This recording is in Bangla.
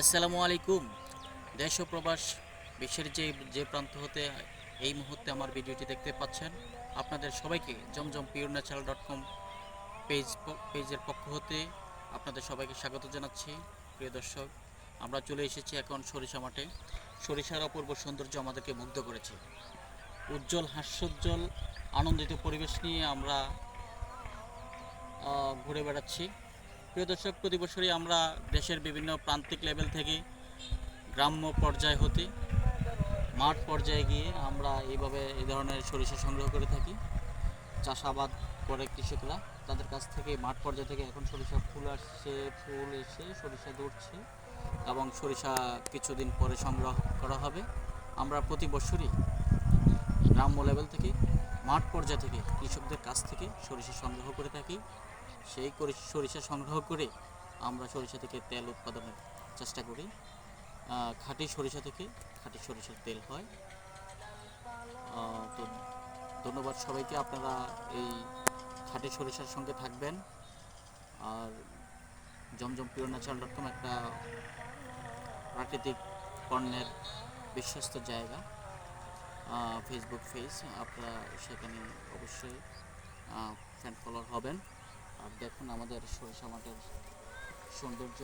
আসসালামু আলাইকুম। দেশ ও প্রবাস বিশ্বের যে যে প্রান্ত হতে এই মুহূর্তে আমার ভিডিওটি দেখতে পাচ্ছেন, আপনাদের সবাইকে Zamzam pure natural dot com page পেজের পক্ষ হতে আপনাদের সবাইকে স্বাগত জানাচ্ছি। প্রিয় দর্শক, আমরা চলে এসেছি এখন সরিষা মাঠে। সরিষার অপূর্ব সৌন্দর্য আমাদেরকে মুগ্ধ করেছে। উজ্জ্বল, হাস্যোজ্জ্বল, আনন্দিত পরিবেশ নিয়ে আমরা ঘুরে বেড়াচ্ছি। প্রিয় দর্শক, প্রতি বছরই আমরা দেশের বিভিন্ন প্রান্তিক লেভেল থেকে গ্রাম্য পর্যায় হতে, মাঠ পর্যায়ে গিয়ে আমরা এইভাবে এই ধরনের সরিষা সংগ্রহ করে থাকি। চাষাবাদ করে কৃষকরা তাদের কাছ থেকে মাঠ পর্যায় থেকে এখন সরিষা ফুল আসছে, ফুল এসে সরিষা ধরছে এবং সরিষা কিছুদিন পরে সংগ্রহ করা হবে। আমরা প্রতি বছরই গ্রাম্য লেভেল থেকে, মাঠ পর্যায় থেকে কৃষকদের কাছ থেকে সরিষা সংগ্রহ করে থাকি। সেই সরিষা সংগ্রহ করে আমরা সরিষা থেকে তেল উৎপাদনের চেষ্টা করি। খাঁটি সরিষা থেকে খাঁটি সরিষার তেল হয়। তো ধন্যবাদ সবাইকে, আপনারা এই খাঁটি সরিষার সঙ্গে থাকবেন। আর Zamzam pure natural dot com একটা প্রাকৃতিক পণ্যের বিশ্বস্ত জায়গা ফেসবুক পেজ আপনারা সেখানে অবশ্যই ফ্যান ফলোয়ার হবেন। আর দেখুন আমাদের সরিষা মাঠের সৌন্দর্য।